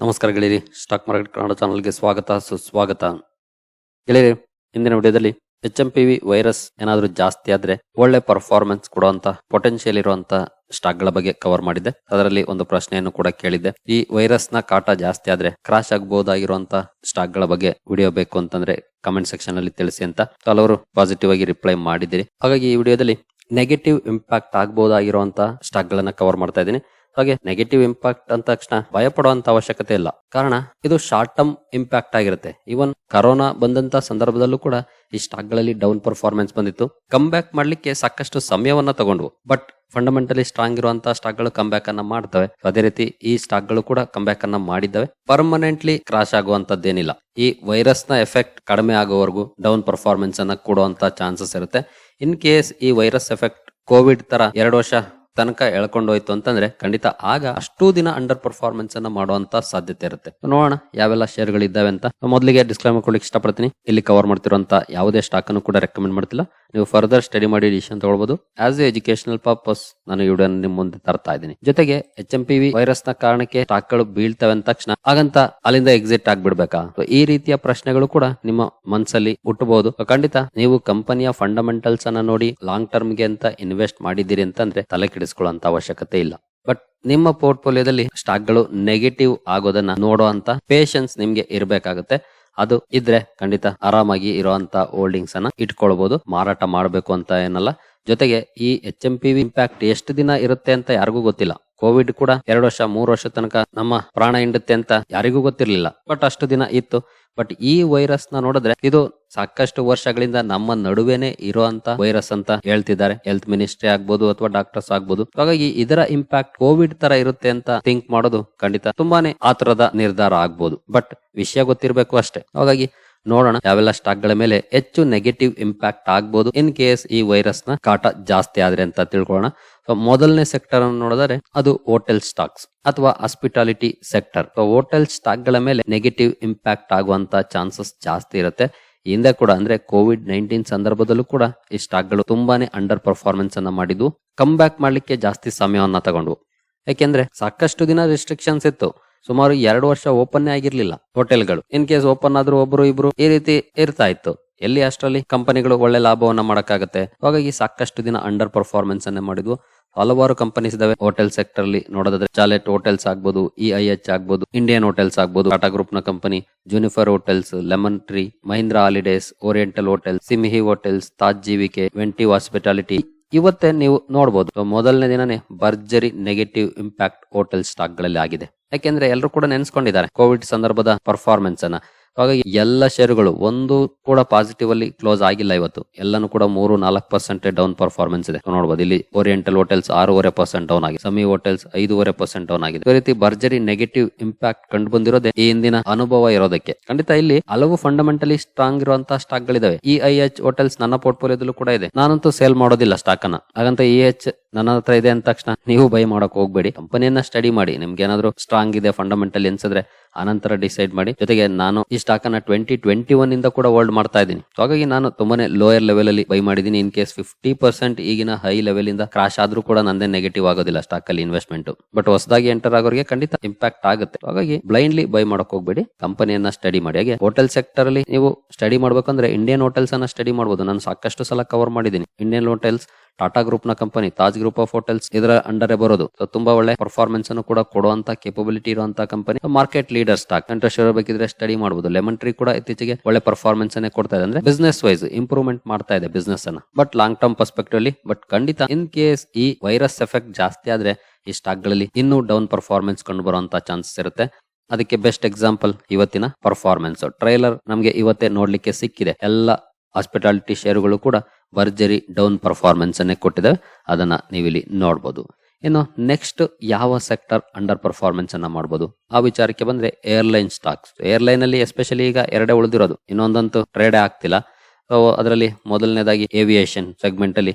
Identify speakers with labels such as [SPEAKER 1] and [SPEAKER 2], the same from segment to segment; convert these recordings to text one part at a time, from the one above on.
[SPEAKER 1] ನಮಸ್ಕಾರ ಗೆಳೆಯರಿ. Stock market Kannada ಚಾನಲ್ಗೆ ಸ್ವಾಗತ, ಸುಸ್ವಾಗತ. ಗೆಳೆಯರಿ, ಇಂದಿನ ವಿಡಿಯೋದಲ್ಲಿ H M P V virus ಏನಾದರೂ ಜಾಸ್ತಿ ಆದ್ರೆ ಒಳ್ಳೆ ಪರ್ಫಾರ್ಮೆನ್ಸ್ ಕೊಡುವಂತ ಪೊಟೆನ್ಷಿಯಲ್ ಇರುವಂತ ಸ್ಟಾಕ್ಗಳ ಬಗ್ಗೆ ಕವರ್ ಮಾಡಿದ್ದೆ. ಅದರಲ್ಲಿ ಒಂದು ಪ್ರಶ್ನೆಯನ್ನು ಕೂಡ ಕೇಳಿದ್ದೆ. ಈ ವೈರಸ್ನ ಕಾಟ ಜಾಸ್ತಿ ಆದ್ರೆ ಕ್ರಾಶ್ ಆಗಬಹುದಾಗಿರುವಂತ ಸ್ಟಾಕ್ಗಳ ಬಗ್ಗೆ ವಿಡಿಯೋ ಬೇಕು ಅಂತಂದ್ರೆ ಕಮೆಂಟ್ ಸೆಕ್ಷನ್ ಅಲ್ಲಿ ತಿಳಿಸಿ ಅಂತ ಹಲವರು ಪಾಸಿಟಿವ್ ಆಗಿ ರಿಪ್ಲೈ ಮಾಡಿದಿರಿ ಹಾಗಾಗಿ ಈ ವಿಡಿಯೋದಲ್ಲಿ ನೆಗೆಟಿವ್ ಇಂಪ್ಯಾಕ್ಟ್ ಆಗ್ಬೋದಾಗಿರುವಂಥ ಸ್ಟಾಕ್ ಗಳನ್ನ ಕವರ್ ಮಾಡ್ತಾ ಇದ್ದೀನಿ. ಹಾಗೆ ನೆಗೆಟಿವ್ ಇಂಪ್ಯಾಕ್ಟ್ ಅಂದ ತಕ್ಷಣ ಭಯ ಪಡುವಂತ ಅವಶ್ಯಕತೆ ಇಲ್ಲ. ಕಾರಣ, ಇದು ಶಾರ್ಟ್ ಟರ್ಮ್ ಇಂಪ್ಯಾಕ್ಟ್ ಆಗಿರುತ್ತೆ. ಇವನ್ ಕರೋನಾ ಬಂದಂತ ಸಂದರ್ಭದಲ್ಲೂ ಕೂಡ ಈ ಸ್ಟಾಕ್ಗಳಲ್ಲಿ ಡೌನ್ ಪರ್ಫಾರ್ಮೆನ್ಸ್ ಬಂದಿತ್ತು. ಕಮ್ ಬ್ಯಾಕ್ ಮಾಡ್ಲಿಕ್ಕೆ ಸಾಕಷ್ಟು ಸಮಯವನ್ನ ತಗೊಂಡ್ವು. ಬಟ್ ಫಂಡಮೆಂಟಲಿ ಸ್ಟ್ರಾಂಗ್ ಇರುವಂತ ಸ್ಟಾಕ್ಗಳು ಕಮ್ ಬ್ಯಾಕ್ ಅನ್ನ ಮಾಡ್ತವೆ. ಅದೇ ರೀತಿ ಈ ಸ್ಟಾಕ್ಗಳು ಕೂಡ ಕಮ್ ಬ್ಯಾಕ್ ಅನ್ನ ಮಾಡಿದ್ದಾವೆ. ಪರ್ಮನೆಂಟ್ಲಿ ಕ್ರಾಶ್ ಆಗುವಂತದ್ದೇನಿಲ್ಲ. ಈ ವೈರಸ್ನ ಎಫೆಕ್ಟ್ ಕಡಿಮೆ ಆಗೋವರೆಗೂ ಡೌನ್ ಪರ್ಫಾರ್ಮೆನ್ಸ್ ಅನ್ನ ಕೊಡುವಂತ ಚಾನ್ಸಸ್ ಇರುತ್ತೆ. ಇನ್ ಕೇಸ್ ಈ ವೈರಸ್ ಎಫೆಕ್ಟ್ ಕೋವಿಡ್ ತರ ಎರಡು ವರ್ಷ ತನಕ ಎಳ್ಕೊಂಡೋಯ್ತು ಅಂತಂದ್ರೆ ಖಂಡಿತ ಆಗ ಅಷ್ಟು ದಿನ ಅಂಡರ್ ಪರ್ಫಾರ್ಮೆನ್ಸ್ ಅನ್ನ ಮಾಡುವಂತ ಸಾಧ್ಯತೆ ಇರುತ್ತೆ. ನೋಡೋಣ ಯಾವೆಲ್ಲ ಶೇರ್ ಗಳಿದ್ದಾವೆ ಅಂತ. ಮೊದಲಿಗೆ ಡಿಸ್ಕ್ಲೈಮರ್ ಕೊಡ್ಲಿಕ್ಕೆ ಇಷ್ಟಪಡ್ತೀನಿ. ಇಲ್ಲಿ ಕವರ್ ಮಾಡ್ತಿರುವಂತ ಯಾವುದೇ ಸ್ಟಾಕ್ ಅನ್ನು ಕೂಡ ರೆಕಮೆಂಡ್ ಮಾಡ್ತಿಲ್ಲ. ನೀವು ಫರ್ದರ್ ಸ್ಟಡಿ ಮಾಡಿ ಡಿಸಿಷನ್ ತಗೊಳ್ಬಹುದು ಆಸ್ ಎ ಎಜುಕೇಶನಲ್ ಪರ್ಪಸ್ ನಾನು ವಿಡಿಯೋ ನಿಮ್ ಮುಂದೆ ತರ್ತಾ ಇದ್ದೀನಿ. ಜೊತೆಗೆ ಎಚ್ ಎಂ ಪಿ ವಿ ವೈರಸ್ನ ಕಾರಣಕ್ಕೆ ಸ್ಟಾಕ್ಗಳು ಬೀಳ್ತವೆ ಅಂದ ತಕ್ಷಣ ಹಾಗಂತ ಅಲ್ಲಿಂದ ಎಕ್ಸಿಟ್ ಆಗ್ಬಿಡ್ಬೇಕಾ? ಈ ರೀತಿಯ ಪ್ರಶ್ನೆಗಳು ಕೂಡ ನಿಮ್ಮ ಮನಸ್ಸಲ್ಲಿ ಹುಟ್ಟಬಹುದು. ಖಂಡಿತ ನೀವು ಕಂಪನಿಯ ಫಂಡಮೆಂಟಲ್ಸ್ ಅನ್ನ ನೋಡಿ ಲಾಂಗ್ ಟರ್ಮ್ಗೆ ಅಂತ ಇನ್ವೆಸ್ಟ್ ಮಾಡಿದ್ದೀರಿ ಅಂತಂದ್ರೆ ತಲೆ ಕೆಡಿಸ್ಕೊಳ್ಳುವಂತ ಅವಶ್ಯಕತೆ ಇಲ್ಲ. ಬಟ್ ನಿಮ್ಮ ಪೋರ್ಟ್ಫೋಲಿಯೋದಲ್ಲಿ ಸ್ಟಾಕ್ಗಳು ನೆಗೆಟಿವ್ ಆಗೋದನ್ನ ನೋಡುವಂತ ಪೇಷನ್ಸ್ ನಿಮ್ಗೆ ಇರಬೇಕಾಗುತ್ತೆ. ಅದು ಇದ್ರೆ ಖಂಡಿತ ಆರಾಮಾಗಿ ಇರುವಂತ ಹೋಲ್ಡಿಂಗ್ಸ್ ಅನ್ನ ಇಟ್ಕೊಳ್ಬಹುದು ಮಾರಾಟ ಮಾಡಬೇಕು ಅಂತ ಏನಲ್ಲ. ಜೊತೆಗೆ ಈ H M P V impact ಎಷ್ಟು ದಿನ ಇರುತ್ತೆ ಅಂತ ಯಾರಿಗೂ ಗೊತ್ತಿಲ್ಲ. ಕೋವಿಡ್ ಕೂಡ ಎರಡು ವರ್ಷ, ಮೂರು ವರ್ಷ ತನಕ ನಮ್ಮ ಪ್ರಾಣ ಹಿಂಡುತ್ತೆ ಅಂತ ಯಾರಿಗೂ ಗೊತ್ತಿರಲಿಲ್ಲ. ಬಟ್ ಅಷ್ಟು ದಿನ ಇತ್ತು. ಬಟ್ ಈ ವೈರಸ್ನ ನೋಡಿದ್ರೆ ಇದು ಸಾಕಷ್ಟು ವರ್ಷಗಳಿಂದ ನಮ್ಮ ನಡುವೆನೆ ಇರುವಂತ ವೈರಸ್ ಅಂತ ಹೇಳ್ತಿದ್ದಾರೆ. ಹೆಲ್ತ್ ಮಿನಿಸ್ಟ್ರಿ ಆಗ್ಬೋದು ಅಥವಾ ಡಾಕ್ಟರ್ಸ್ ಆಗ್ಬೋದು. ಹಾಗಾಗಿ ಇದರ ಇಂಪ್ಯಾಕ್ಟ್ ಕೋವಿಡ್ ತರ ಇರುತ್ತೆ ಅಂತ ಥಿಂಕ್ ಮಾಡೋದು ಖಂಡಿತ ತುಂಬಾನೇ ಆತರದ ನಿರ್ಧಾರ ಆಗ್ಬೋದು. ಬಟ್ ವಿಷಯ ಗೊತ್ತಿರಬೇಕು ಅಷ್ಟೇ. ಹಾಗಾಗಿ ನೋಡೋಣ. ಯಾವೆಲ್ಲ ಸ್ಟಾಕ್ಗಳ ಮೇಲೆ ಹೆಚ್ಚು ನೆಗೆಟಿವ್ ಇಂಪ್ಯಾಕ್ಟ್ ಆಗ್ಬೋದು ಇನ್ ಕೇಸ್ ಈ ವೈರಸ್ನ ಕಾಟ ಜಾಸ್ತಿ ಆದ್ರೆ ಅಂತ ತಿಳ್ಕೊಳ್ಳೋಣ. ಸೊ ಮೊದಲನೇ ಸೆಕ್ಟರ್ ಅನ್ನು ನೋಡಿದರೆ ಅದು ಹೋಟೆಲ್ ಸ್ಟಾಕ್ಸ್ ಅಥವಾ ಹಾಸ್ಪಿಟಾಲಿಟಿ ಸೆಕ್ಟರ್ ಸೊ ಹೋಟೆಲ್ ಸ್ಟಾಕ್ಗಳ ಮೇಲೆ ನೆಗೆಟಿವ್ ಇಂಪ್ಯಾಕ್ಟ್ ಆಗುವಂತ ಚಾನ್ಸಸ್ ಜಾಸ್ತಿ ಇರುತ್ತೆ. ಹಿಂದೆ ಕೂಡ ಅಂದ್ರೆ ಕೋವಿಡ್ ನೈನ್ಟೀನ್ ಸಂದರ್ಭದಲ್ಲೂ ಕೂಡ ಈ ಸ್ಟಾಕ್ಗಳು ತುಂಬಾನೇ ಅಂಡರ್ ಪರ್ಫಾರ್ಮೆನ್ಸ್ ಅನ್ನ ಮಾಡಿದ್ವು. ಕಮ್ ಬ್ಯಾಕ್ ಮಾಡ್ಲಿಕ್ಕೆ ಜಾಸ್ತಿ ಸಮಯವನ್ನ ತಗೊಂಡ್ವು. ಯಾಕೆಂದ್ರೆ ಸಾಕಷ್ಟು ದಿನ ರೆಸ್ಟ್ರಿಕ್ಷನ್ಸ್ ಇತ್ತು. ಸುಮಾರು ಎರಡು ವರ್ಷ ಓಪನ್ ಆಗಿರ್ಲಿಲ್ಲ ಹೋಟೆಲ್ಗಳು ಇನ್ ಕೇಸ್ ಓಪನ್ ಆದ್ರೂ ಒಬ್ರು ಇಬ್ರು ಈ ರೀತಿ ಇರ್ತಾ ಇತ್ತು. ಎಲ್ಲಿ ಅಷ್ಟರಲ್ಲಿ ಕಂಪನಿಗಳು ಒಳ್ಳೆ ಲಾಭವನ್ನ ಮಾಡಕ್ಕಾಗತ್ತೆ? ಹಾಗಾಗಿ ಸಾಕಷ್ಟು ದಿನ ಅಂಡರ್ ಪರ್ಫಾರ್ಮೆನ್ಸ್ ಅನ್ನೇ ಮಾಡಿದ್ವು. ಹಲವಾರು ಕಂಪನೀಸ್ ಇದಾವೆ. ಹೋಟೆಲ್ ಸೆಕ್ಟರ್ ಅಲ್ಲಿ ನೋಡೋದಾದ್ರೆ ಚಾಲೆಟ್ ಹೋಟೆಲ್ಸ್ ಆಗ್ಬೋದು ಇ ಐ ಎಚ್ ಆಗ್ಬೋದು ಇಂಡಿಯನ್ ಹೋಟೆಲ್ಸ್ ಆಗ್ಬೋದು ಟಾಟಾ ಗ್ರೂಪ್ನ company Juniper hotels Lemon Tree Mahindra holidays Oriental hotel Samhi hotels Taj ಜೀವಿಕೆ ವೆಂಟಿ hospitality ಇವತ್ತೇ ನೀವು ನೋಡಬಹುದು ಮೊದಲನೇ ದಿನನೇ ಭರ್ಜರಿ ನೆಗೆಟಿವ್ ಇಂಪ್ಯಾಕ್ಟ್ ಹೋಟೆಲ್ ಸ್ಟಾಕ್ಗಳಲ್ಲಿ ಆಗಿದೆ. ಯಾಕೆಂದ್ರೆ ಎಲ್ಲರೂ ಕೂಡ ನೆನೆಸ್ಕೊಂಡಿದ್ದಾರೆ ಕೋವಿಡ್ ಸಂದರ್ಭದ ಪರ್ಫಾರ್ಮೆನ್ಸ್ ಅನ್ನ. ಹಾಗಾಗಿ ಎಲ್ಲ ಶೇರುಗಳು ಒಂದು ಕೂಡ ಪಾಸಿಟಿವ್ ಅಲ್ಲಿ ಕ್ಲೋಸ್ ಆಗಿಲ್ಲ ಇವತ್ತು. ಎಲ್ಲಾನು ಕೂಡ ಮೂರು, ನಾಲ್ಕು ಪರ್ಸೆಂಟ್ ಡೌನ್ ಪರ್ಫಾರ್ಮೆನ್ಸ್ ಇದೆ. ನೋಡಬಹುದು ಇಲ್ಲಿ ಓರಿಯೆಂಟಲ್ ಹೋಟೆಲ್ಸ್ ಆರೂವರೆ ಪರ್ಸೆಂಟ್ ಡೌನ್ ಆಗಿದೆ. ಸಮಿ ಹೋಟೆಲ್ಸ್ ಐದೂವರೆ ಪರ್ಸೆಂಟ್ ಡೌನ್ ಆಗಿದೆ. ಈ ರೀತಿ ಭರ್ಜರಿ ನೆಗೆಟಿವ್ ಇಂಪ್ಯಾಕ್ಟ್ ಕಂಡು ಬಂದಿರೋದೇ ಈ ಹಿಂದಿನ ಅನುಭವ ಇರೋದಕ್ಕೆ. ಖಂಡಿತ ಇಲ್ಲಿ ಹಲವು ಫಂಡಮೆಂಟಲಿ ಸ್ಟ್ರಾಂಗ್ ಇರುವಂತಹ ಸ್ಟಾಕ್ ಗಳಿದಾವೆ. ಇ ಐ ಎಚ್ ಹೋಟೆಲ್ಸ್ ನನ್ನ ಪೋರ್ಟ್ಫೋಲಿಯೋದಲ್ಲೂ ಕೂಡ ಇದೆ. ನಾನಂತೂ ಸೇಲ್ ಮಾಡೋದಿಲ್ಲ ಸ್ಟಾಕ್ ಅನ್ನ. ಹಾಗಂತ ಇ ಎಚ್ ನನ್ನ ಹತ್ರ ಇದೆ ಅಂದ ತಕ್ಷಣ ನೀವು ಬೈ ಮಾಡಕ್ ಹೋಗ್ಬೇಡಿ. ಕಂಪನಿಯನ್ನ ಸ್ಟಡಿ ಮಾಡಿ, ನಿಮ್ಗೆ ಏನಾದ್ರು ಸ್ಟ್ರಾಂಗ್ ಇದೆ ಫಂಡಮೆಂಟಲ್ ಎನ್ಸಿದ್ರೆ ಆನಂತರ ಡಿಸೈಡ್ ಮಾಡಿ. ಜೊತೆಗೆ ನಾನು ಈ ಸ್ಟಾಕ್ ಅನ್ನ ಟ್ವೆಂಟಿ ಟ್ವೆಂಟಿ ಒನ್ ಇಂದ ಕೂಡ ಹೋಲ್ಡ್ ಮಾಡ್ತಾ ಇದ್ದೀನಿ. ಹಾಗಾಗಿ ನಾನು ತುಂಬಾನೇ ಲೋಯರ್ ಲೆವೆಲ್ ಅಲ್ಲಿ ಬೈ ಮಾಡಿದ್ದೀನಿ. ಇನ್ ಕೇಸ್ ಫಿಫ್ಟಿ ಪರ್ಸೆಂಟ್ ಈಗಿನ ಹೈ ಲೆವೆಲ್ ಇಂದ ಕ್ರಾಶ್ ಆದ್ರೂ ಕೂಡ ನಂದೇ ನೆಗೆಟಿವ್ ಆಗೋದಿಲ್ಲ ಸ್ಟಾಕ್ ಅಲ್ಲಿ ಇನ್ವೆಸ್ಟ್ಮೆಂಟ್ ಬಟ್ ಹೊಸದಾಗಿ ಎಂಟರ್ ಆಗೋರಿಗೆ ಖಂಡಿತ ಇಂಪ್ಯಾಕ್ಟ್ ಆಗುತ್ತೆ. ಹಾಗಾಗಿ ಬ್ಲೈಂಡ್ಲಿ ಬೈ ಮಾಡಕ್ ಹೋಗ್ಬೇಡಿ. ಕಂಪನಿಯನ್ನ ಸ್ಟಡಿ ಮಾಡಿ. ಹಾಗೆ ಹೋಟೆಲ್ ಸೆಕ್ಟರ್ ಅಲ್ಲಿ ನೀವು ಸ್ಟಡಿ ಮಾಡ್ಬೇಕಂದ್ರೆ ಇಂಡಿಯನ್ ಹೋಟೆಲ್ಸ್ ಅನ್ನ ಸ್ಟಡಿ ಮಾಡಬಹುದು ನಾನು ಸಾಕಷ್ಟು ಸಲ ಕವರ್ ಮಾಡಿದ್ದೀನಿ. ಇಂಡಿಯನ್ ಹೋಟೆಲ್ಸ್ ಟಾಟಾ ಗ್ರೂಪ್ನ company, Taj group of hotels ಇದರ ಅಂಡರ್ ಬರೋದು. ತುಂಬಾ ಒಳ್ಳೆ ಪರ್ಫಾರ್ಮೆನ್ಸ್ ಅನ್ನು ಕೂಡ ಕೊಡುವಂತ ಕೇಪಬಿಲಿಟಿ ಇರುವಂತಹ company market leader stock interest ಇರಬೇಕಿದ್ರೆ study ಮಾಡಬಹುದು ಲೆಮನ್ ಟ್ರೀ ಕೂಡ ಇತ್ತೀಚೆಗೆ ಒಳ್ಳೆ ಪರ್ಫಾರ್ಮೆನ್ಸ್ ಅನ್ನೇ ಕೊಡ್ತಾ ಇದೆ. ಅಂದ್ರೆ ಬಿಸ್ನೆಸ್ ವೈಸ್ ಇಂಪ್ರೂವ್ಮೆಂಟ್ ಮಾಡ್ತಾ ಇದೆ ಬಿಸ್ನೆಸ್ ಅನ್ನ. ಬಟ್ ಲಾಂಗ್ ಟರ್ಮ್ ಪರ್ಸ್ಪೆಕ್ಟಿವ್ ಅಲ್ಲಿ ಬಟ್ ಖಂಡಿತ ಇನ್ ಕೇಸ್ ಈ ವೈರಸ್ ಎಫೆಕ್ಟ್ ಜಾಸ್ತಿ ಆದ್ರೆ ಈ ಸ್ಟಾಕ್ಗಳಲ್ಲಿ ಇನ್ನೂ ಡೌನ್ ಪರ್ಫಾರ್ಮೆನ್ಸ್ ಕಂಡು ಬರುವಂತ ಚಾನ್ಸಸ್ ಇರುತ್ತೆ. ಅದಕ್ಕೆ ಬೆಸ್ಟ್ ಎಕ್ಸಾಂಪಲ್ ಇವತ್ತಿನ ಪರ್ಫಾರ್ಮೆನ್ಸ್ ಟ್ರೈಲರ್ ನಮಗೆ ಇವತ್ತೇ ನೋಡ್ಲಿಕ್ಕೆ ಸಿಕ್ಕಿದೆ. ಎಲ್ಲ ಹಾಸ್ಪಿಟಾಲಿಟಿ ಶೇರುಗಳು ಕೂಡ ಭರ್ಜರಿ ಡೌನ್ ಪರ್ಫಾರ್ಮೆನ್ಸ್ ಅನ್ನೇ ಕೊಟ್ಟಿದ್ದಾವೆ ಅದನ್ನ ನೀವಿಲ್ಲಿ ನೋಡ್ಬೋದು. ಇನ್ನು ನೆಕ್ಸ್ಟ್ ಯಾವ ಸೆಕ್ಟರ್ ಅಂಡರ್ ಪರ್ಫಾರ್ಮೆನ್ಸ್ ಅನ್ನ ಮಾಡ್ಬೋದು? ಆ ವಿಚಾರಕ್ಕೆ ಬಂದ್ರೆ ಏರ್ಲೈನ್ ಸ್ಟಾಕ್ಸ್ ಏರ್ಲೈನ್ ಅಲ್ಲಿ ಎಸ್ಪೆಷಲಿ ಈಗ ಎರಡೇ ಉಳಿದಿರೋದು. ಇನ್ನೊಂದಂತೂ ಟ್ರೇಡೇ ಆಗ್ತಿಲ್ಲ. ಅದರಲ್ಲಿ ಮೊದಲನೇದಾಗಿ ಏವಿಯೇಷನ್ ಸೆಗ್ಮೆಂಟ್ ಅಲ್ಲಿ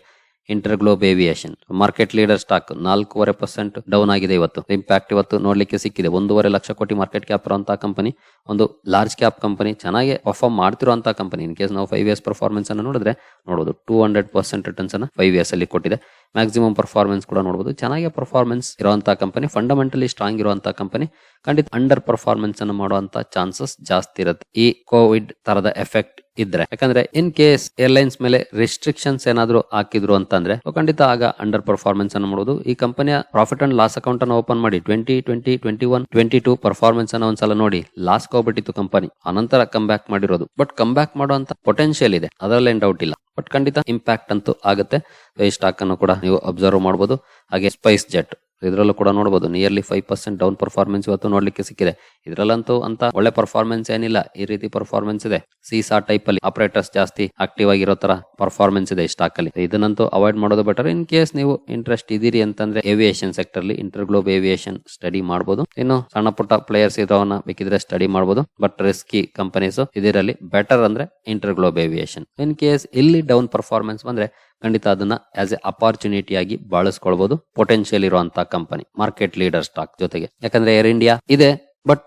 [SPEAKER 1] InterGlobe aviation market leader stock ನಾಲ್ಕೂವರೆ ಪರ್ಸೆಂಟ್ ಡೌನ್ ಆಗಿದೆ ಇವತ್ತು. ಇಂಪ್ಯಾಕ್ಟ್ ಇವತ್ತು ನೋಡ್ಲಿಕ್ಕೆ ಸಿಕ್ಕಿದೆ. ಒಂದೂವರೆ ಲಕ್ಷ ಕೋಟಿ ಮಾರ್ಕೆಟ್ ಕ್ಯಾಪ್ ಇರುವಂತಹ ಕಂಪನಿ ಒಂದು ಲಾರ್ಜ್ ಕ್ಯಾಪ್ ಕಂಪನಿ ಚೆನ್ನಾಗಿ ಪರ್ಫಾರ್ಮ್ ಮಾಡ್ತಿರುವಂತಹ ಕಂಪನಿ ಇನ್ ಕೇಸ್ ನಾವು ಫೈವ್ ಇಯರ್ಸ್ ಪರ್ಫಾರ್ಮೆನ್ಸ್ ಅನ್ನು ನೋಡಿದ್ರೆ ನೋಡಬಹುದು ಟೂ ಹಂಡ್ರೆಡ್ ಪರ್ಸೆಂಟ್ ರಿಟರ್ನ್ಸ್ ಅನ್ನು ಫೈವ್ ಇಯರ್ಸ್ ಅಲ್ಲಿ ಕೊಟ್ಟಿದೆ. ಮ್ಯಾಕ್ಸಿಮಮ್ ಪರ್ಫಾರ್ಮೆನ್ಸ್ ಕೂಡ ನೋಡಬಹುದು ಚೆನ್ನಾಗಿ ಪರ್ಫಾರ್ಮೆನ್ಸ್ ಇರುವಂತಹ ಕಂಪನಿ ಫಂಡಮೆಂಟಲಿ ಸ್ಟ್ರಾಂಗ್ ಇರುವಂತಹ ಕಂಪನಿ ಖಂಡಿತ ಅಂಡರ್ ಪರ್ಫಾರ್ಮೆನ್ಸ್ ಅನ್ನು ಮಾಡುವಂತ ಚಾನ್ಸಸ್ ಜಾಸ್ತಿ ಇರುತ್ತೆ. ಈ ಕೋವಿಡ್ ತರದ ಎಫೆಕ್ಟ್ ಇದ್ರೆ. ಯಾಕಂದ್ರೆ ಇನ್ ಕೇಸ್ ಏರ್ಲೈನ್ಸ್ ಮೇಲೆ ರೆಸ್ಟ್ರಿಕ್ಷನ್ಸ್ ಏನಾದ್ರು ಹಾಕಿದ್ರು ಅಂತಂದ್ರೆ ಖಂಡಿತ ಆಗ ಅಂಡರ್ ಪರ್ಫಾರ್ಮೆನ್ಸ್ ಅನ್ನು ಮಾಡೋದು ಈ ಕಂಪನಿಯ ಪ್ರಾಫಿಟ್ ಅಂಡ್ ಲಾಸ್ ಅಕೌಂಟ್ ಅನ್ನು ಓಪನ್ ಮಾಡಿ twenty twenty twenty one twenty two performance ಅನ್ನ ಒಂದ್ಸಲ ನೋಡಿ. ಲಾಸ್ ಹೋಗ್ಬಿಟ್ಟಿತ್ತು ಕಂಪನಿ ಅನಂತರ ಕಮ್ ಬ್ಯಾಕ್ ಮಾಡಿರೋದು. ಬಟ್ ಕಮ್ ಬ್ಯಾಕ್ ಮಾಡುವಂತ ಪೊಟೆನ್ಶಿಯಲ್ ಇದೆ. ಅದರಲ್ಲೇನ್ ಡೌಟ್ ಇಲ್ಲ. ಬಟ್ ಖಂಡಿತ ಇಂಪ್ಯಾಕ್ಟ್ ಅಂತೂ ಆಗುತ್ತೆ. ಈ ಸ್ಟಾಕ್ ಅನ್ನು ಕೂಡ ನೀವು ಅಬ್ಸರ್ವ್ ಮಾಡಬಹುದು ಹಾಗೆ ಸ್ಪೈಸ್ ಜೆಟ್ ಇದರಲ್ಲೂ ಕೂಡ ನೋಡಬಹುದು nearly five percent down performance ಇವತ್ತು ನೋಡ್ಲಿಕ್ಕೆ ಸಿಕ್ಕಿದೆ. ಇದರಲ್ಲಂತೂ ಅಂತ ಒಳ್ಳೆ ಪರ್ಫಾರ್ಮೆನ್ಸ್ ಏನಿಲ್ಲ, ಈ ರೀತಿ ಪರ್ಫಾರ್ಮೆನ್ಸ್ ಇದೆ. ಸೀಸಾ ಟೈಪ್ ಅಲ್ಲಿ ಆಪರೇಟರ್ಸ್ ಜಾಸ್ತಿ ಆಕ್ಟಿವ್ ಆಗಿರೋ ತರ ಪರ್ಫಾರ್ಮೆನ್ಸ್ ಇದೆ ಸ್ಟಾಕ್ ಅಲ್ಲಿ. ಇದನ್ನಂತೂ ಅವಾಯ್ಡ್ ಮಾಡೋದು ಬೆಟರ್ ಇನ್ ಕೇಸ್ ನೀವು ಇಂಟ್ರೆಸ್ಟ್ ಇದೀರಿ ಅಂತಂದ್ರೆ ಏವಿಯೇಷನ್ ಸೆಕ್ಟರ್ ಅಲ್ಲಿ ಇಂಟರ್ ಗ್ಲೋಬ್ ಏವಿಯೇಷನ್ ಸ್ಟಡಿ ಮಾಡಬಹುದು ಇನ್ನು ಸಣ್ಣ ಪುಟ್ಟ ಪ್ಲೇಯರ್ಸ್ ಇರೋವನ್ನ ಬೇಕಿದ್ರೆ ಸ್ಟಡಿ ಮಾಡಬಹುದು ಬಟ್ ರಿಸ್ಕಿ ಕಂಪನೀಸ್ ಇದರಲ್ಲಿ ಬೆಟರ್ ಅಂದ್ರೆ inter globe aviation in case ಇಲ್ಲಿ ಡೌನ್ ಪರ್ಫಾರ್ಮೆನ್ಸ್ ಬಂದ್ರೆ ಖಂಡಿತ ಅದನ್ನ ಆಸ್ ಎ ಅಪಾರ್ಚುನಿಟಿ ಆಗಿ ಬಳಸ್ಕೊಳ್ಬಹುದು ಪೊಟೆನ್ಶಿಯಲ್ ಇರುವಂತಹ ಕಂಪನಿ ಮಾರ್ಕೆಟ್ ಲೀಡರ್ ಸ್ಟಾಕ್ ಜೊತೆಗೆ. ಯಾಕಂದ್ರೆ ಏರ್ ಇಂಡಿಯಾ ಇದೆ ಬಟ್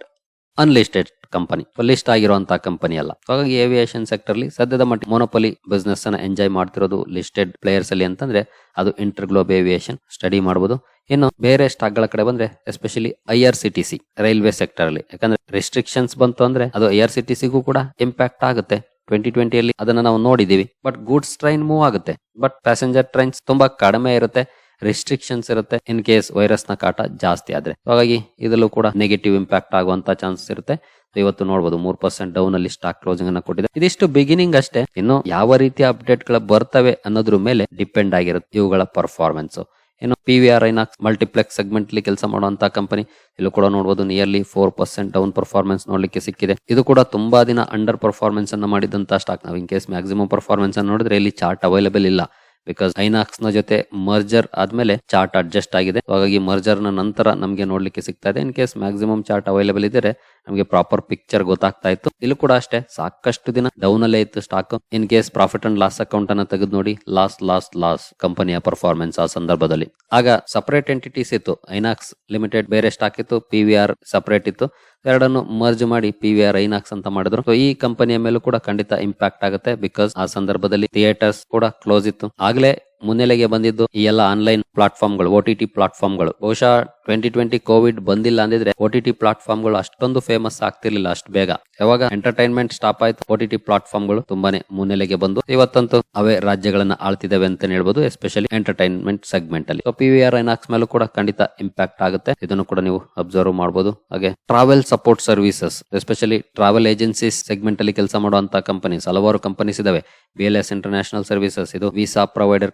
[SPEAKER 1] ಅನ್ಲಿಸ್ಟೆಡ್ ಕಂಪನಿ ಲಿಸ್ಟ್ ಆಗಿರುವಂತಹ ಕಂಪನಿ ಅಲ್ಲ. ಹಾಗಾಗಿ ಏವಿಯೇಷನ್ ಸೆಕ್ಟರ್ ಅಲ್ಲಿ ಸದ್ಯದ ಮಟ್ಟಿಗೆ ಮೊನೊಪಲಿ ಬಿಸ್ನೆಸ್ ಅನ್ನ ಎಂಜಾಯ್ ಮಾಡ್ತಿರೋದು ಲಿಸ್ಟೆಡ್ ಪ್ಲೇಯರ್ಸ್ ಅಲ್ಲಿ ಅಂತಂದ್ರೆ ಅದು ಇಂಟರ್ಗ್ಲೋಬ್ ಏವಿಯೇಷನ್ ಸ್ಟಡಿ ಮಾಡಬಹುದು ಇನ್ನು ಬೇರೆ ಸ್ಟಾಕ್ಗಳ ಕಡೆ ಬಂದ್ರೆ especially I R C T C railway sector ಅಲ್ಲಿ. ಯಾಕಂದ್ರೆ ರೆಸ್ಟ್ರಿಕ್ಷನ್ಸ್ ಬಂತು ಅಂದ್ರೆ ಅದು ಐ ಆರ್ ಸಿ ಟಿ ಸಿಗೂ ಕೂಡ ಇಂಪ್ಯಾಕ್ಟ್ ಆಗುತ್ತೆ. ಟ್ವೆಂಟಿ ಟ್ವೆಂಟಿಯಲ್ಲಿ ಅದನ್ನ ನಾವು ನೋಡಿದೀವಿ. ಬಟ್ ಗೂಡ್ಸ್ ಟ್ರೈನ್ ಮೂವ್ ಆಗುತ್ತೆ. ಬಟ್ ಪ್ಯಾಸೆಂಜರ್ ಟ್ರೈನ್ಸ್ ತುಂಬಾ ಕಡಿಮೆ ಇರುತ್ತೆ. ರೆಸ್ಟ್ರಿಕ್ಷನ್ಸ್ ಇರುತ್ತೆ ಇನ್ ಕೇಸ್ ವೈರಸ್ನ ಕಾಟ ಜಾಸ್ತಿ ಆದ್ರೆ. ಹಾಗಾಗಿ ಇದರಲ್ಲೂ ಕೂಡ ನೆಗೆಟಿವ್ ಇಂಪ್ಯಾಕ್ಟ್ ಆಗುವಂತ ಚಾನ್ಸಸ್ ಇರುತ್ತೆ. ಇವತ್ತು ನೋಡಬಹುದು ಮೂರ್ ಪರ್ಸೆಂಟ್ ಡೌನ್ ಅಲ್ಲಿ ಸ್ಟಾಕ್ ಕ್ಲೋಸಿಂಗ್ ಅನ್ನ ಕೊಟ್ಟಿದೆ. ಇದಿಷ್ಟು ಬಿಗಿನಿಂಗ್ ಅಷ್ಟೇ. ಇನ್ನು ಯಾವ ರೀತಿಯ ಅಪ್ಡೇಟ್ಗಳ ಬರ್ತವೆ ಅನ್ನೋದ್ರ ಮೇಲೆ ಡಿಪೆಂಡ್ ಆಗಿರುತ್ತೆ ಇವುಗಳ ಪರ್ಫಾರ್ಮೆನ್ಸ್ ಇನ್ನು P V R INOX multiplex segment ಅಲ್ಲಿ ಕೆಲಸ ಮಾಡುವಂತ ಕಂಪನಿ ಇಲ್ಲೂ ಕೂಡ ನೋಡಬಹುದು nearly four percent down performance ನೋಡ್ಲಿಕ್ಕೆ ಸಿಕ್ಕಿದೆ. ಇದು ಕೂಡ ತುಂಬಾ ದಿನ ಅಂಡರ್ ಪರ್ಫಾರ್ಮೆನ್ಸ್ ಅನ್ನ ಮಾಡಿದಂತ ಸ್ಟಾಕ್ ನಾವು ಇನ್ ಕೇಸ್ ಮ್ಯಾಕ್ಸಿಮಮ್ ಪರ್ಫಾರ್ಮೆನ್ಸ್ ಅನ್ನು ನೋಡಿದ್ರೆ ಇಲ್ಲಿ ಚಾರ್ಟ್ ಅವೈಲೇಬಲ್ ಇಲ್ಲ. ಬಿಕಾಸ್ ಐನಾಕ್ಸ್ನ ಜೊತೆ ಮರ್ಜರ್ ಆದ್ಮೇಲೆ ಚಾರ್ಟ್ ಅಡ್ಜಸ್ಟ್ ಆಗಿದೆ. ಹಾಗಾಗಿ ಮರ್ಜರ್ನ ನಂತರ ನಮಗೆ ನೋಡ್ಲಿಕ್ಕೆ ಸಿಗ್ತಾ ಇದೆ. In case maximum chart available ಇದ್ರೆ ನಮಗೆ ಪ್ರಾಪರ್ ಪಿಕ್ಚರ್ ಗೊತ್ತಾಗ್ತಾ ಇತ್ತು. ಇಲ್ಲೂ ಕೂಡ ಅಷ್ಟೇ, ಸಾಕಷ್ಟು ದಿನ ಡೌನ್ ಅಲ್ಲೇ ಇತ್ತು stock in case profit and loss account ಅನ್ನ ತೆಗೆದು ನೋಡಿ ಲಾಸ್ ಲಾಸ್ ಲಾಸ್ ಕಂಪನಿಯ ಪರ್ಫಾರ್ಮೆನ್ಸ್ ಆ ಸಂದರ್ಭದಲ್ಲಿ. ಆಗ ಸಪರೇಟ್ ಎಂಟಿಟೀಸ್ ಇತ್ತು. ಐನಾಕ್ಸ್ ಲಿಮಿಟೆಡ್ ಬೇರೆ ಸ್ಟಾಕ್ ಇತ್ತು ಪಿ ವಿ ಆರ್ ಸಪರೇಟ್ ಇತ್ತು. ಎರಡನ್ನು ಮರ್ಜ್ ಮಾಡಿ ಪಿ ವಿ ಆರ್ ಐನಾಕ್ಸ್ ಅಂತ ಮಾಡಿದ್ರು. ಸೊ ಈ ಕಂಪನಿಯ ಮೇಲೂ ಕೂಡ ಖಂಡಿತ ಇಂಪ್ಯಾಕ್ಟ್ ಆಗುತ್ತೆ ಬಿಕಾಸ್ ಆ ಸಂದರ್ಭದಲ್ಲಿ ಥಿಯೇಟರ್ಸ್ ಕೂಡ ಕ್ಲೋಸ್ ಇತ್ತು. ಆಗ್ಲೇ ಮುನ್ನೆಲೆಗೆ ಬಂದಿದ್ದು ಈ ಎಲ್ಲ ಆನ್ಲೈನ್ ಪ್ಲಾಟ್ಫಾರ್ಮ್ಗಳು ಓ ಟಿ ಟಿ ಪ್ಲಾಟ್ಫಾರ್ಮ್ಗಳು ಬಹುಶಃ ಟ್ವೆಂಟಿ ಟ್ವೆಂಟಿ ಕೋವಿಡ್ ಬಂದಿಲ್ಲ ಅಂದಿದ್ರೆ ಓ ಟಿ ಟಿ ಪ್ಲಾಟ್ಫಾರ್ಮ್ಗಳು ಅಷ್ಟೊಂದು ಫೇಮಸ್ ಆಗ್ತಿರ್ಲಿಲ್ಲ ಅಷ್ಟು ಬೇಗ. ಯಾವಾಗ ಎಂಟರ್ಟೈನ್ಮೆಂಟ್ ಸ್ಟಾಪ್ ಆಯ್ತು ಓ ಟಿ ಟಿ ಪ್ಲಾಟ್ಫಾರ್ಮ್ಗಳು ತುಂಬಾನೇ ಮುನ್ನೆಲೆಗೆ ಬಂದು ಇವತ್ತಂತೂ ಅವೇ ರಾಜ್ಯಗಳನ್ನ ಆಳ್ತಿದ್ದಾವೆ ಅಂತ ಹೇಳ್ಬೋದು ಎಸ್ಪೆಷಲಿ ಎಂಟರ್ಟೈನ್ಮೆಂಟ್ ಸೆಗ್ಮೆಂಟ್ ಅಲ್ಲಿ. ಪಿ ವಿ ಆರ್ ಐನಾಕ್ಸ್ ಮೇಲೂ ಕೂಡ ಖಂಡಿತ ಇಂಪ್ಯಾಕ್ಟ್ ಆಗುತ್ತೆ. ಇದನ್ನು ಕೂಡ ನೀವು ಅಬ್ಸರ್ವ್ ಮಾಡಬಹುದು ಹಾಗೆ travel support services especially travel agencies segment ಅಲ್ಲಿ ಕೆಲಸ ಮಾಡುವಂತಹ ಕಂಪನೀಸ್ ಹಲವಾರು ಕಂಪನೀಸ್ ಇದಾವೆ B L S international services ಇದು ವೀಸಾ ಪ್ರೊವೈಡರ್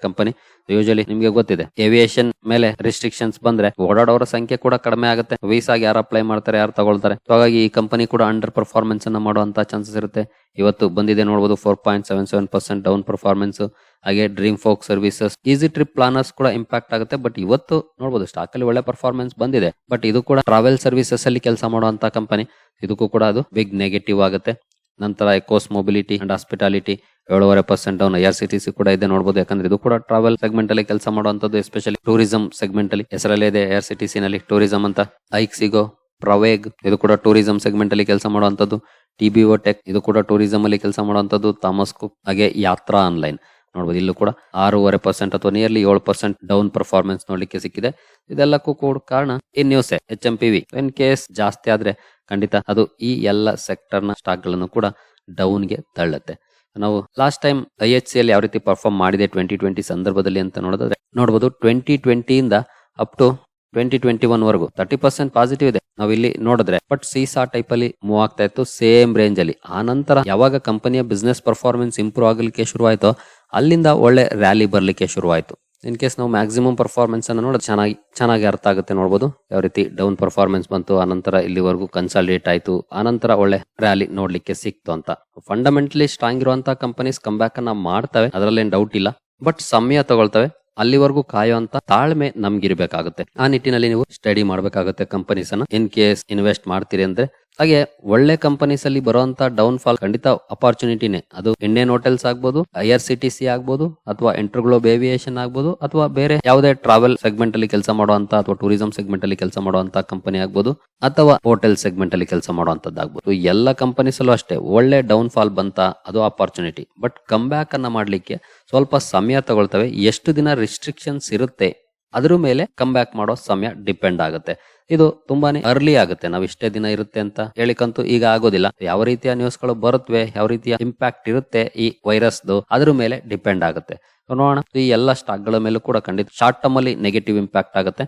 [SPEAKER 1] ಯೂಶಲಿ ನಿಮ್ಗೆ ಗೊತ್ತಿದೆ ಏವಿಯೇಷನ್ ಮೇಲೆ ರಿಸ್ಟ್ರಿಕ್ಷನ್ಸ್ ಬಂದ್ರೆ ಓಡಾಡೋರ ಸಂಖ್ಯೆ ಕೂಡ ಕಡಿಮೆ ಆಗುತ್ತೆ. ವೀಸಾಗಿ ಯಾರು ಅಪ್ಲೈ ಮಾಡ್ತಾರೆ, ಯಾರು ತಗೊಳ್ತಾರೆ. ಹಾಗಾಗಿ ಈ ಕಂಪನಿ ಕೂಡ ಅಂಡರ್ ಪರ್ಫಾರ್ಮೆನ್ಸ್ ಅನ್ನ ಮಾಡುವಂತ ಚಾನ್ಸಸ್ ಇರುತ್ತೆ. ಇವತ್ತು ಬಂದಿದೆ ನೋಡಬಹುದು four point seven seven percent down performance ಹಾಗೆ Dream Folk Services Easy Trip Planners ಕೂಡ ಇಂಪ್ಯಾಕ್ಟ್ ಆಗುತ್ತೆ. ಬಟ್ ಇವತ್ತು ನೋಡಬಹುದು ಸ್ಟಾಕ್ ಅಲ್ಲಿ ಒಳ್ಳೆ ಪರ್ಫಾರ್ಮೆನ್ಸ್ ಬಂದಿದೆ. ಬಟ್ ಇದು ಕೂಡ ಟ್ರಾವೆಲ್ ಸರ್ವಿಸಸ್ ಅಲ್ಲಿ ಕೆಲಸ ಮಾಡುವಂತ ಕಂಪನಿ ಇದಕ್ಕೂ ಕೂಡ ಅದು ಬಿಗ್ ನೆಗೆಟಿವ್ ಆಗುತ್ತೆ. ನಂತರ ಎಕೋಸ್ ಮೊಬಿಲಿಟಿ ಅಂಡ್ ಹಾಸ್ಪಿಟಾಲಿಟಿ ಏಳುವರೆ percent down R C T C ಕೂಡ ಇದೆ ನೋಡಬಹುದು ಯಾಕಂದ್ರೆ ಇದು ಕೂಡ ಟ್ರಾವೆಲ್ ಸೆಗ್ಮೆಂಟ್ ಅಲ್ಲಿ ಕೆಲಸ ಮಾಡುವಂತದ್ದು ಎಸ್ಪೆಷಲಿ ಟೂರಿಸಂ ಸೆಗ್ಮೆಂಟ್ ಅಲ್ಲಿ. ಹೆಸರಲ್ಲೇ ಇದೆ ಐ ಸಿ ಟಿ ಸಿ ನಲ್ಲಿ ಟೂರಿಸಂ ಅಂತ. ಐಕ್ ಸಿಗೋ ಪ್ರವೇಗ್ ಇದು ಕೂಡ ಟೂರಿಸಂ ಸೆಗ್ಮೆಂಟ್ ಅಲ್ಲಿ ಕೆಲಸ ಮಾಡುವಂತದ್ದು ಟಿ ಬಿ ಓ ಟೆಕ್ ಇದು ಕೂಡ ಟೂರಿಸಂ ಅಲ್ಲಿ ಕೆಲಸ ಮಾಡುವಂತದ್ದು ಥಾಮಸ್ ಕುಕ್ ಹಾಗೆ ಯಾತ್ರಾ ಆನ್ಲೈನ್ ನೋಡಬಹುದು ಇಲ್ಲೂ ಕೂಡ. ಆರೂವರೆ ಪರ್ಸೆಂಟ್ ಅಥವಾ ನಿಯರ್ಲಿ ಏಳು ಪರ್ಸೆಂಟ್ ಡೌನ್ ಪರ್ಫಾರ್ಮೆನ್ಸ್ ನೋಡ್ಲಿಕ್ಕೆ ಸಿಕ್ಕಿದೆ. ಇದೆಲ್ಲಕ್ಕೂ ಕೂಡ ಕಾರಣ ಈ news H M P V in case ಜಾಸ್ತಿ ಆದ್ರೆ ಖಂಡಿತ ಅದು ಈ ಎಲ್ಲ ಸೆಕ್ಟರ್ನ ಸ್ಟಾಕ್ಗಳನ್ನು ಕೂಡ ಡೌನ್ಗೆ ತಳ್ಳುತ್ತೆ. ನಾವು last time I H C ಯಾವ ರೀತಿ ಪರ್ಫಾರ್ಮ್ ಮಾಡಿದೆ ಟ್ವೆಂಟಿ ಟ್ವೆಂಟಿ ಸಂದರ್ಭದಲ್ಲಿ ಅಂತ ನೋಡಿದ್ರೆ ನೋಡಬಹುದು twenty ಟ್ವೆಂಟಿಯಿಂದ up to twenty twenty one ವರೆಗೂ ತರ್ಟಿ ಪರ್ಸೆಂಟ್ ಪಾಸಿಟಿವ್ ಇದೆ. ನಾವು ಇಲ್ಲಿ ನೋಡಿದ್ರೆ ಬಟ್ ಸೀಸಾ ಟೈಪ್ ಅಲ್ಲಿ ಮೂವ್ ಆಗ್ತಾ ಇತ್ತು ಸೇಮ್ ರೇಂಜ್ ಅಲ್ಲಿ. ಆ ನಂತರ ಯಾವಾಗ ಕಂಪನಿಯ ಬಿಸ್ನೆಸ್ ಪರ್ಫಾರ್ಮೆನ್ಸ್ ಇಂಪ್ರೂವ್ ಆಗಲಿಕ್ಕೆ ಶುರುವಾಯಿತೋ, ಅಲ್ಲಿಂದ ಒಳ್ಳೆ ರ್ಯಾಲಿ ಬರಲಿಕ್ಕೆ ಶುರುವಾಯಿತು. ಇನ್ ಕೇಸ್ ನಾವು ಮ್ಯಾಕ್ಸಿಮಮ್ ಪರ್ಫಾರ್ಮೆನ್ಸ್ ಅನ್ನ ನೋಡೋದು ಚೆನ್ನಾಗಿ ಚೆನ್ನಾಗಿ ಅರ್ಥ ಆಗುತ್ತೆ ನೋಡಬಹುದು ಯಾವ ರೀತಿ ಡೌನ್ ಪರ್ಫಾರ್ಮೆನ್ಸ್ ಬಂತು ಆನಂತರ ಇಲ್ಲಿವರೆಗೂ ಕನ್ಸಾಲಿಡೇಟ್ ಆಯಿತು ಆನಂತರ ಒಳ್ಳೆ ರ್ಯಾಲಿ ನೋಡ್ಲಿಕ್ಕೆ ಸಿಕ್ತು ಅಂತ. ಫಂಡಮೆಂಟಲಿ ಸ್ಟ್ರಾಂಗ್ ಇರುವಂತಹ ಕಂಪನೀಸ್ ಕಂಬ್ಯಾಕ್ ಅನ್ನ ಮಾಡ್ತವೆ, ಅದರಲ್ಲೇನು ಡೌಟ್ ಇಲ್ಲ. ಬಟ್ ಸಮಯ ತಗೊಳ್ತವೆ, ಅಲ್ಲಿವರೆಗೂ ಕಾಯುವಂತ ತಾಳ್ಮೆ ನಮ್ಗಿರ್ಬೇಕಾಗುತ್ತೆ. ಆ ನಿಟ್ಟಿನಲ್ಲಿ ನೀವು ಸ್ಟಡಿ ಮಾಡ್ಬೇಕಾಗುತ್ತೆ ಕಂಪನೀಸ್ ಅನ್ನ. ಇನ್ ಕೇಸ್ ಇನ್ವೆಸ್ಟ್ ಮಾಡ್ತೀರಿ ಅಂದ್ರೆ ಹಾಗೆ ಒಳ್ಳೆ ಕಂಪನೀಸ್ ಅಲ್ಲಿ ಬರುವಂತ ಡೌನ್ ಫಾಲ್ ಖಂಡಿತ ಅಪಾರ್ಚುನಿಟಿನೇ ಅದು ಇಂಡಿಯನ್ ಹೋಟೆಲ್ಸ್ ಆಗ್ಬೋದು ಆರ್ ಸಿ ಟಿ ಸಿ ಆಗ್ಬೋದು, ಅಥವಾ ಇಂಟರ್ಗ್ಲೋಬ್ ಏವಿಯೇಷನ್ ಆಗ್ಬೋದು, ಅಥವಾ ಬೇರೆ ಯಾವುದೇ ಟ್ರಾವೆಲ್ ಸೆಗ್ಮೆಂಟ್ ಅಲ್ಲಿ ಕೆಲಸ ಮಾಡುವಂತ ಅಥವಾ ಟೂರಿಸಂ ಸೆಗ್ಮೆಂಟ್ ಅಲ್ಲಿ ಕೆಲಸ ಮಾಡುವಂತ ಕಂಪನಿ ಆಗ್ಬೋದು, ಅಥವಾ ಹೋಟೆಲ್ ಸೆಗ್ಮೆಂಟ್ ಅಲ್ಲಿ ಕೆಲಸ ಮಾಡುವಂತದ್ದಾಗ್ಬೋದು ಎಲ್ಲ ಕಂಪನೀಸ್ ಅಲ್ಲೂ ಅಷ್ಟೇ, ಒಳ್ಳೆ ಡೌನ್ ಫಾಲ್ ಬಂತ ಅದು ಅಪಾರ್ಚುನಿಟಿ ಬಟ್ ಕಮ್ ಬ್ಯಾಕ್ ಅನ್ನ ಮಾಡ್ಲಿಕ್ಕೆ ಸ್ವಲ್ಪ ಸಮಯ ತಗೊಳ್ತವೆ. ಎಷ್ಟು ದಿನ ರಿಸ್ಟ್ರಿಕ್ಷನ್ಸ್ ಇರುತ್ತೆ, ಅದ್ರ ಮೇಲೆ ಕಮ್ ಬ್ಯಾಕ್ ಮಾಡೋ ಸಮಯ ಡಿಪೆಂಡ್ ಆಗುತ್ತೆ. ಇದು ತುಂಬಾನೇ ಅರ್ಲಿ ಆಗುತ್ತೆ. ನಾವು ಇಷ್ಟೇ ದಿನ ಇರುತ್ತೆ ಅಂತ ಹೇಳಿಕಂತೂ ಈಗ ಆಗೋದಿಲ್ಲ. ಯಾವ ರೀತಿಯ ನ್ಯೂಸ್ಗಳು ಬರುತ್ತವೆ ಯಾವ ರೀತಿಯ ಇಂಪ್ಯಾಕ್ಟ್ ಇರುತ್ತೆ ಈ ವೈರಸ್ ಅದ್ರ ಮೇಲೆ ಡಿಪೆಂಡ್ ಆಗುತ್ತೆ. ನೋಡೋಣ. ಈ ಎಲ್ಲ ಸ್ಟಾಕ್ಗಳ ಮೇಲೂ ಕೂಡ ಖಂಡಿತ ಶಾರ್ಟ್ ಟರ್ಮ್ ಅಲ್ಲಿ ನೆಗೆಟಿವ್ ಇಂಪ್ಯಾಕ್ಟ್ ಆಗುತ್ತೆ.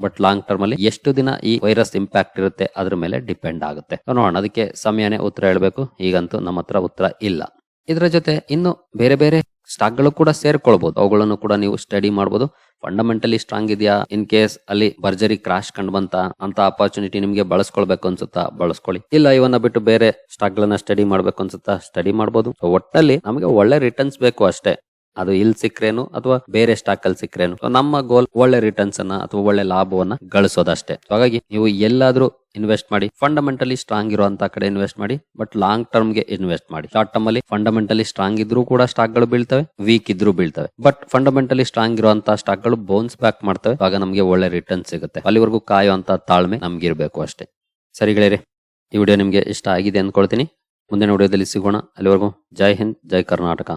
[SPEAKER 1] ಬಟ್ ಲಾಂಗ್ ಟರ್ಮ್ ಅಲ್ಲಿ ಎಷ್ಟು ದಿನ ಈ ವೈರಸ್ ಇಂಪ್ಯಾಕ್ಟ್ ಇರುತ್ತೆ, ಅದ್ರ ಮೇಲೆ ಡಿಪೆಂಡ್ ಆಗುತ್ತೆ. ನೋಡೋಣ. ಅದಕ್ಕೆ ಸಮಯನೇ ಉತ್ತರ ಹೇಳ್ಬೇಕು. ಈಗಂತೂ ನಮ್ಮ ಉತ್ತರ ಇಲ್ಲ. ಇದರ ಜೊತೆ ಇನ್ನು ಬೇರೆ ಬೇರೆ ಸ್ಟಾಕ್ಗಳು ಕೂಡ ಸೇರ್ಕೊಳ್ಬಹುದು ಅವುಗಳನ್ನು ಕೂಡ ನೀವು ಸ್ಟಡಿ ಮಾಡಬಹುದು ಫಂಡಮೆಂಟಲಿ ಸ್ಟ್ರಾಂಗ್ ಇದೆಯಾ? ಇನ್ ಕೇಸ್ ಅಲ್ಲಿ ಭರ್ಜರಿ ಕ್ರಾಶ್ ಕಂಡು ಬಂತ, ಅಂತ ಅಪರ್ಚುನಿಟಿ ನಿಮ್ಗೆ ಬಳಸ್ಕೊಳ್ಬೇಕು ಅನ್ಸುತ್ತಾ? ಬಳಸ್ಕೊಳ್ಳಿ. ಇಲ್ಲ, ಇವನ್ನ ಬಿಟ್ಟು ಬೇರೆ ಸ್ಟಾಕ್ ಗಳನ್ನ ಸ್ಟಡಿ ಮಾಡ್ಬೇಕು ಅನ್ಸುತ್ತಾ? ಸ್ಟಡಿ ಮಾಡಬಹುದು ಒಟ್ಟಲ್ಲಿ ನಮಗೆ ಒಳ್ಳೆ ರಿಟರ್ನ್ಸ್ ಬೇಕು ಅಷ್ಟೇ. ಅದು ಇಲ್ಲಿ ಸಿಕ್ಕ್ರೇನು ಅಥವಾ ಬೇರೆ ಸ್ಟಾಕ್ ಅಲ್ಲಿ ಸಿಕ್ಕ್ರೇನು ನಮ್ಮ ಗೋಲ್ ಒಳ್ಳೆ ರಿಟರ್ನ್ಸ್ ಅನ್ನ ಅಥವಾ ಒಳ್ಳೆ ಲಾಭವನ್ನ ಗಳಿಸೋದಷ್ಟೇ. ಹಾಗಾಗಿ ನೀವು ಎಲ್ಲಾದ್ರೂ ಇನ್ವೆಸ್ಟ್ ಮಾಡಿ ಫಂಡಮೆಂಟಲಿ ಸ್ಟ್ರಾಂಗ್ ಇರುವಂತ ಕಡೆ ಇನ್ವೆಸ್ಟ್ ಮಾಡಿ ಬಟ್ ಲಾಂಗ್ ಟರ್ಮ್ಗೆ ಇನ್ವೆಸ್ಟ್ ಮಾಡಿ. ಶಾರ್ಟ್ ಟರ್ಮ್ ಅಲ್ಲಿ ಫಂಡಮೆಂಟಲಿ ಸ್ಟ್ರಾಂಗ್ ಇದ್ರೂ ಕೂಡ ಸ್ಟಾಕ್ಗಳು ಬೀಳ್ತವೆ ವೀಕ್ ಇದ್ರೂ ಬೀಳ್ತವೆ. ಬಟ್ ಫಂಡಮೆಂಟಲಿ ಸ್ಟ್ರಾಂಗ್ ಇರುವಂತ ಸ್ಟಾಕ್ಗಳು ಬೌನ್ಸ್ ಬ್ಯಾಕ್ ಮಾಡ್ತವೆ, ಆಗ ನಮಗೆ ಒಳ್ಳೆ ರಿಟರ್ನ್ ಸಿಗುತ್ತೆ. ಅಲ್ಲಿವರೆಗೂ ಕಾಯುವಂತ ತಾಳ್ಮೆ ನಮ್ಗೆ ಇರಬೇಕು ಅಷ್ಟೇ. ಸರಿ ಗೆಳೆಯರೆ, ಈ ವಿಡಿಯೋ ನಿಮ್ಗೆ ಇಷ್ಟ ಆಗಿದೆ ಅಂದ್ಕೊಳ್ತೀನಿ. ಮುಂದಿನ ವಿಡಿಯೋದಲ್ಲಿ ಸಿಗೋಣ. ಅಲ್ಲಿವರೆಗೂ ಜೈ ಹಿಂದ್, ಜೈ ಕರ್ನಾಟಕ.